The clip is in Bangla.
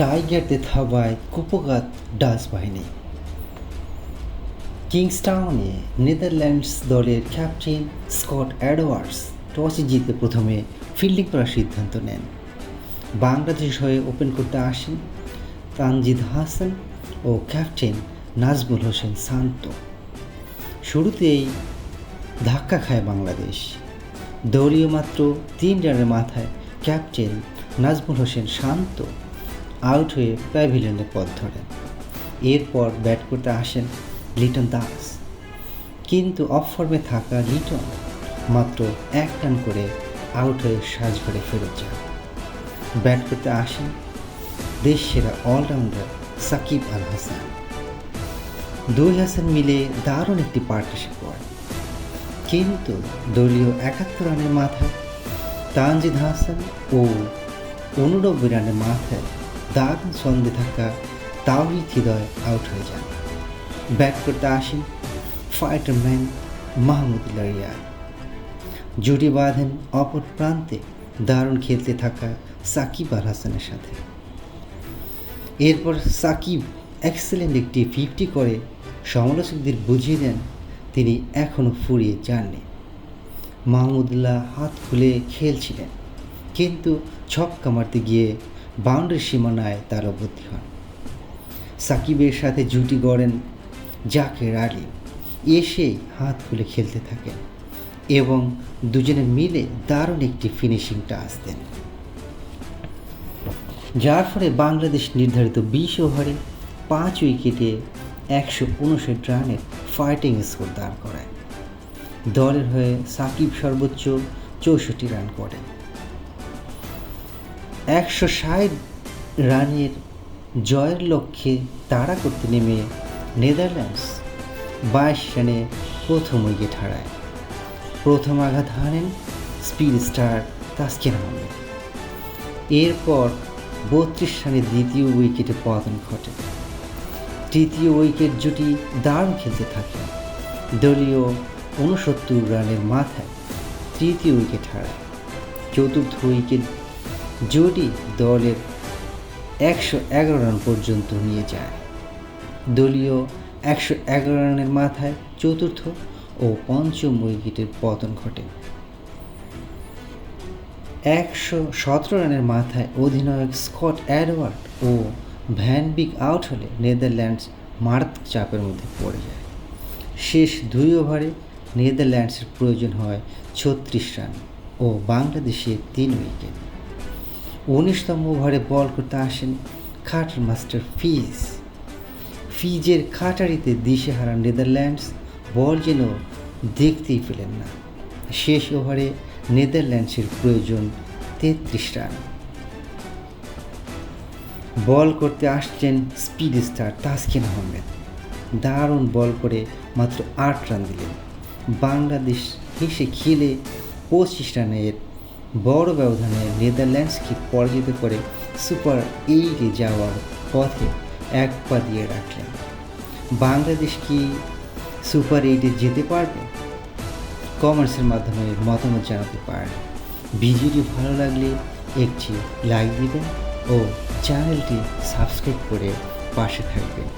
টাইগারদের থাবায় কুপঘাত ডাচ বাহিনী। কিংস্টাউনে নেদারল্যান্ডস দলের ক্যাপ্টেন স্কট অ্যাডওয়ার্ডস টসে জিতে প্রথমে ফিল্ডিং করার সিদ্ধান্ত নেন। বাংলাদেশ হয়ে ওপেন করতে আসেন তানজিদ হাসান ও ক্যাপ্টেন নাজমুল হোসেন শান্ত। শুরুতেই ধাক্কা খায় বাংলাদেশ। দলীয় মাত্র তিন রানের মাথায় ক্যাপ্টেন নাজমুল হোসেন শান্ত আউট হয়ে প্যাভিলিয়নে পথ ধরেন এরপর ব্যাট করতে আসেন লিটন দাস। কিন্তু অফ ফর্মে থাকা লিটন মাত্র এক রান করে আউট হয়ে সাজঘরে ফেরত যান ব্যাট করতে আসেন দেশ সেরা অলরাউন্ডার সাকিব আল হাসান। দুই হাসান মিলে দারুণ একটি পার্টনারশিপ করে কিন্তু দলীয় একাত্তর রানের মাথায় তানজিদ হাসান ও উননব্বই রানের মাথায় দারুণ ছন্দে থাকা, তাওহিদ হৃদয় আউট হয়ে যান ব্যাট করতে আসেন ফাইটারম্যান মাহমুদুল্লাহ রিয়াদ জুটি বাঁধেন অপর প্রান্তে দারুণ খেলতে থাকা সাকিব আল হাসানের সাথে। এরপর সাকিব এক্সেলেন্ট একটি ফিফটি করে সমালোচকদের বুঝিয়ে দেন তিনি এখনও ফুরিয়ে যাননি। মাহমুদুল্লাহ হাত খুলে খেলছিলেন, কিন্তু ছক্কা মারতে গিয়ে বাউন্ডারি সীমানায় তার অবধি হন। সাকিবের সাথে জুটি গড়েন জাকের আলী। এসে হাত খুলে খেলতে থাকেন এবং দুজনে মিলে দারুণ একটি ফিনিশিং দেন যার ফলে বাংলাদেশ নির্ধারিত বিশ ওভারে পাঁচ উইকেটে একশো উনষাট রানের ফাইটিং স্কোর দাঁড় করায়। দলের হয়ে সাকিব সর্বোচ্চ চৌষট্টি রান করেন। একশো ষাট রানের জয়ের লক্ষ্যে তাড়া করতে নেমে নেদারল্যান্ডস বাইশ রানে প্রথম উইকেট হারায়। প্রথম আঘাত হানেন স্পিড স্টার তাসকিন আহমেদ। এরপর বত্রিশ রানে দ্বিতীয় উইকেটে পতন ঘটে। তৃতীয় উইকেট জুটি দারুণ খেলতে থাকে। দলীয় উনসত্তর রানের মাথায় তৃতীয় উইকেট হারায়। চতুর্থ উইকেট জুটি দলের একশো এগারো রান পর্যন্ত নিয়ে যায়। দলীয় একশো এগারো রানের মাথায় চতুর্থ ও পঞ্চম উইকেটের পতন ঘটে। একশো সতেরো রানের মাথায় অধিনায়ক স্কট অ্যাডওয়ার্ড ও ভ্যানবিক আউট হলে নেদারল্যান্ডস মারাত্মক চাপের মধ্যে পড়ে যায়। শেষ দুই ওভারে নেদারল্যান্ডসের প্রয়োজন হয় ছত্রিশ রান ও বাংলাদেশের তিন উইকেট। উনিশতম ওভারে বল করতে আসেন খাটার মাস্টার ফিজ। ফিজের খাটারিতে দিশে হারান নেদারল্যান্ডস, বল যেন দেখতেই পেলেন না। শেষ ওভারে নেদারল্যান্ডসের প্রয়োজন তেত্রিশ রান। বল করতে আসছেন স্পিড স্টার তাসকিন আহমেদ। দারুণ বল করে মাত্র আট রান দিলেন। বাংলাদেশ হেসে খেলে পঁচিশ রানের বড় ব্যবধানে নেদারল্যান্ডসকে পরাজিত করে সুপার এইটে যাওয়ার পথে এক পা দিয়ে রাখলেন। বাংলাদেশ কি সুপার এইটে যেতে পারবে? কমার্সের মাধ্যমে মতামত জানাতে পারেন। ভিডিওটি ভালো লাগলে একটি লাইক দিবেন ও চ্যানেলটি সাবস্ক্রাইব করে পাশে থাকবেন।